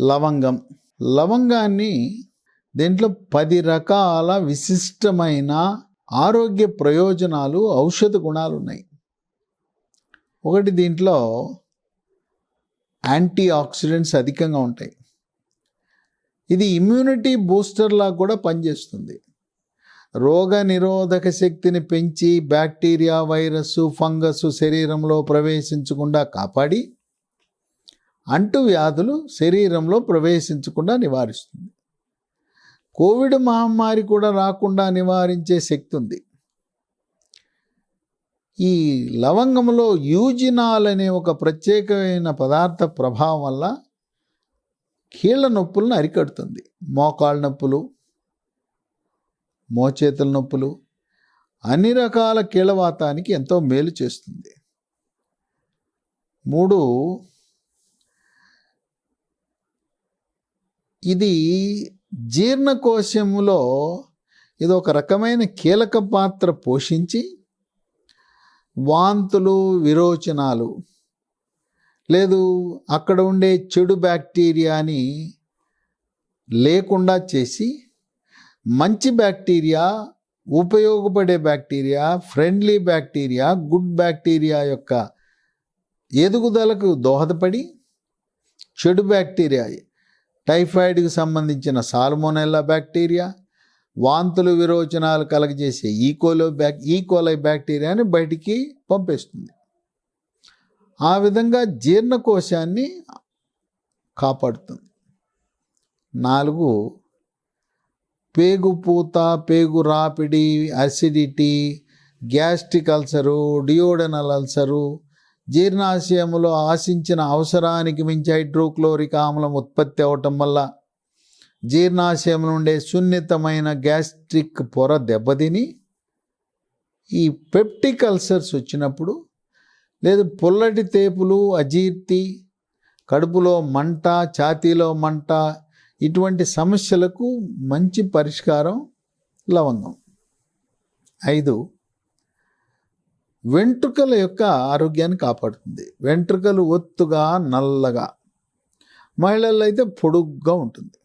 లవంగం. లవంగాన్ని దీంట్లో పది రకాల విశిష్టమైన ఆరోగ్య ప్రయోజనాలు ఔషధ గుణాలు ఉన్నాయి. ఒకటి దీంట్లో యాంటీ ఆక్సిడెంట్స్ అధికంగా ఉంటాయి. ఇది ఇమ్యూనిటీ బూస్టర్లా కూడా పనిచేస్తుంది. రోగ నిరోధక శక్తిని పెంచి బ్యాక్టీరియా వైరస్ ఫంగస్ శరీరంలో ప్రవేశించకుండా కాపాడి అంటు వ్యాధులు శరీరంలో ప్రవేశించకుండా నివారిస్తుంది. కోవిడ్ మహమ్మారి కూడా రాకుండా నివారించే శక్తి ఉంది ఈ లవంగంలో యూజినాల్ అనే ఒక ప్రత్యేకమైన పదార్థ ప్రభావం వల్ల కీళ్ళ నొప్పులను అరికడుతుంది. మోకాళ్ళ నొప్పులు మోచేతుల నొప్పులు అన్ని రకాల కీళ్ళవాతానికి ఎంతో మేలు చేస్తుంది. మూడు ఇది జీర్ణకోశంలో ఇది ఒక రకమైన కీలక పాత్ర పోషించి వాంతులు విరోచనాలు లేదు అక్కడ ఉండే చెడు బ్యాక్టీరియాని లేకుండా చేసి మంచి బ్యాక్టీరియా ఉపయోగపడే bacteria friendly bacteria good bacteria యొక్క ఎదుగుదలకు దోహదపడి చెడు బ్యాక్టీరియా టైఫాయిడ్కి సంబంధించిన సాల్మోనెల్లా బ్యాక్టీరియా వాంతులు విరోచనాలు కలగజేసే ఈకోలో బ్యాక్ ఈకోలై బ్యాక్టీరియాని బయటికి పంపేస్తుంది. ఆ విధంగా జీర్ణకోశాన్ని కాపాడుతుంది. నాలుగు పేగు పూత పేగు రాపిడి acidity gastric ulcer duodenal ulcer జీర్ణాశయములో ఆశించిన అవసరానికి మించి హైడ్రోక్లోరిక్ ఆమ్లం ఉత్పత్తి అవటం వల్ల జీర్ణాశయం నుండే సున్నితమైన గ్యాస్ట్రిక్ పొర దెబ్బతిని ఈ పెప్టిక్ అల్సర్స్ వచ్చినప్పుడు లేదు పుల్లటి తేపులు అజీర్తి కడుపులో మంట ఛాతీలో మంట ఇటువంటి సమస్యలకు మంచి పరిష్కారం లవంగం. ఐదు వెంట్రుకల యొక్క ఆరోగ్యాన్ని కాపాడుతుంది. వెంట్రుకలు ఒత్తుగా నల్లగా. మహిళల్లో అయితే పొడుగ్గా ఉంటుంది.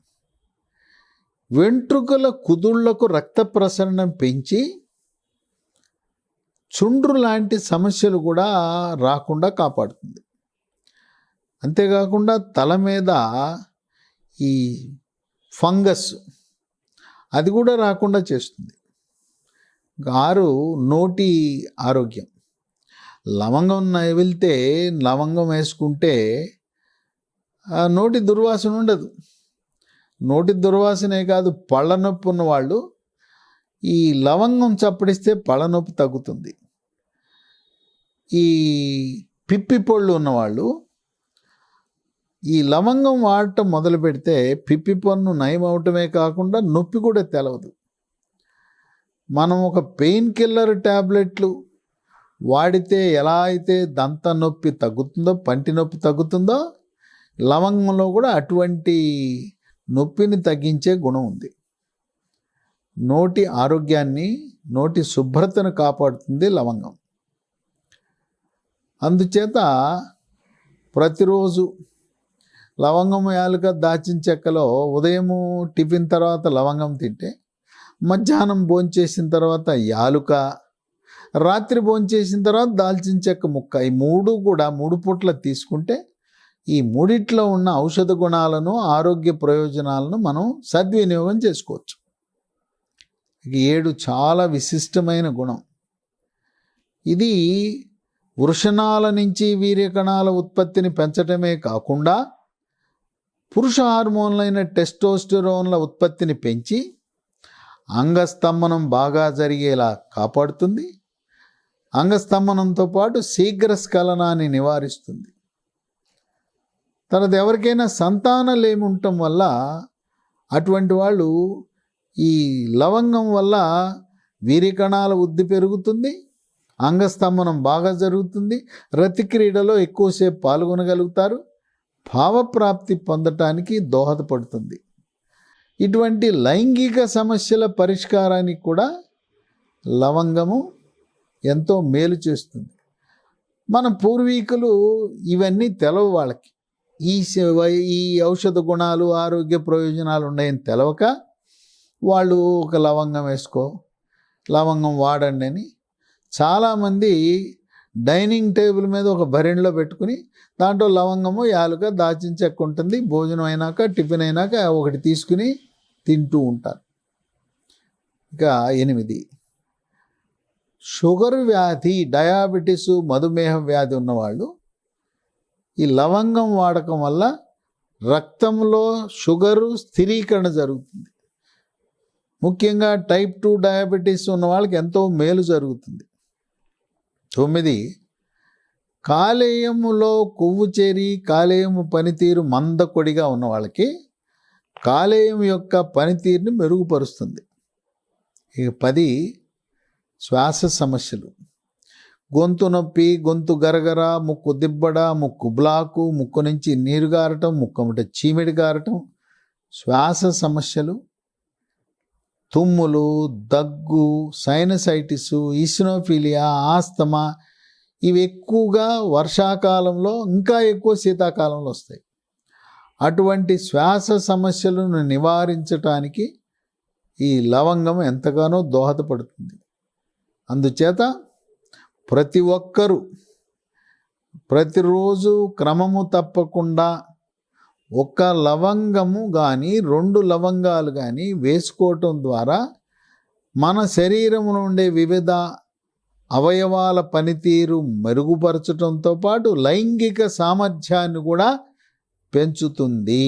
వెంట్రుకల కుదుళ్ళకు రక్త ప్రసరణ పెంచి చుండ్రు లాంటి సమస్యలు కూడా రాకుండా కాపాడుతుంది. అంతేకాకుండా తల మీద ఈ ఫంగస్ అది కూడా రాకుండా చేస్తుంది. ఆరు నోటి ఆరోగ్యం. లవంగం వెళ్తే లవంగం వేసుకుంటే నోటి దుర్వాసన ఉండదు. నోటి దుర్వాసనే కాదు పళ్ళ నొప్పి ఉన్నవాళ్ళు ఈ లవంగం చప్పడిస్తే పళ్ళ నొప్పి తగ్గుతుంది. ఈ పిప్పి పళ్ళు ఉన్నవాళ్ళు ఈ లవంగం వాడటం మొదలు పెడితే పిప్పి పన్ను నయం అవటమే కాకుండా నొప్పి కూడా తెలవదు. మనం ఒక పెయిన్ కిల్లర్ ట్యాబ్లెట్లు వాడితే ఎలా అయితే దంత నొప్పి తగ్గుతుందో పంటి నొప్పి తగ్గుతుందో లవంగంలో కూడా అటువంటి నొప్పిని తగ్గించే గుణం ఉంది. నోటి ఆరోగ్యాన్ని నోటి శుభ్రతను కాపాడుతుంది లవంగం. అందుచేత ప్రతిరోజు లవంగం యాలుక దాచిన చెక్కలో ఉదయము టిఫిన్ తర్వాత లవంగం తింటే మధ్యాహ్నం భోంచేసిన తర్వాత యాలుక రాత్రి భోంచేసిన తర్వాత దాల్చిన చెక్క ముక్క ఈ మూడు కూడా మూడు పూట్ల తీసుకుంటే ఈ మూడిట్లో ఉన్న ఔషధ గుణాలను ఆరోగ్య ప్రయోజనాలను మనం సద్వినియోగం చేసుకోవచ్చు. ఏడు చాలా విశిష్టమైన గుణం. ఇది వృషణాల నుంచి వీర్యకణాల ఉత్పత్తిని పెంచటమే కాకుండా పురుష హార్మోన్లైన టెస్టోస్టెరోన్ల ఉత్పత్తిని పెంచి అంగస్తంభనం బాగా జరిగేలా కాపాడుతుంది. అంగస్తంభనంతో పాటు శీఘ్రస్ఖలనాన్ని నివారిస్తుంది. తర్వాత ఎవరికైనా సంతానలేమి ఉండటం వల్ల అటువంటి వాళ్ళు ఈ లవంగం వల్ల వీరికణాల వృద్ధి పెరుగుతుంది. అంగస్తంభనం బాగా జరుగుతుంది. రతిక్రీడలో ఎక్కువసేపు పాల్గొనగలుగుతారు. భావప్రాప్తి పొందటానికి దోహదపడుతుంది. ఇటువంటి లైంగిక సమస్యల పరిష్కారానికి కూడా లవంగము ఎంతో మేలు చేస్తుంది. మన పూర్వీకులు ఇవన్నీ తెలవు వాళ్ళకి. ఈ ఈ ఔషధ గుణాలు ఆరోగ్య ప్రయోజనాలు ఉన్నాయని తెలవక వాళ్ళు ఒక లవంగం వేసుకో లవంగం వాడండి అని చాలామంది డైనింగ్ టేబుల్ మీద ఒక భరిణిలో పెట్టుకుని దాంట్లో లవంగము యాలుక దాచిన చెక్క ఉంటుంది భోజనం అయినాక టిఫిన్ అయినాక ఒకటి తీసుకుని తింటూ ఉంటారు. ఇక ఎనిమిది. షుగర్ వ్యాధి డయాబెటీస్ మధుమేహ వ్యాధి ఉన్నవాళ్ళు ఈ లవంగం వాడకం వల్ల రక్తంలో షుగరు స్థిరీకరణ జరుగుతుంది. ముఖ్యంగా టైప్ టూ డయాబెటీస్ ఉన్న వాళ్ళకి ఎంతో మేలు జరుగుతుంది. తొమ్మిది. కాలేయములో కొవ్వు చేరి కాలేయము పనితీరు మందకొడిగా ఉన్న వాళ్ళకి కాలేయం యొక్క పనితీరుని మెరుగుపరుస్తుంది. ఇక పది శ్వాస సమస్యలు. గొంతు నొప్పి గొంతు గరగర ముక్కు దిబ్బడ ముక్కు బ్లాకు ముక్కు నుంచి నీరు గారటం ముక్కముట చీమిడి గారటం శ్వాస సమస్యలు తుమ్ములు దగ్గు సైనసైటిస్ ఈసినోఫీలియా ఆస్తమా ఇవి ఎక్కువగా వర్షాకాలంలో ఇంకా ఎక్కువ శీతాకాలంలో వస్తాయి. అటువంటి శ్వాస సమస్యలను నివారించటానికి ఈ లవంగం ఎంతగానో దోహదపడుతుంది. అందుచేత ప్రతి ఒక్కరూ ప్రతిరోజు క్రమము తప్పకుండా ఒక లవంగము కానీ రెండు లవంగాలు కానీ వేసుకోవటం ద్వారా మన శరీరంలో ఉండే వివిధ అవయవాల పనితీరు మెరుగుపరచడంతో పాటు లైంగిక సామర్థ్యాన్ని కూడా పెంచుతుంది.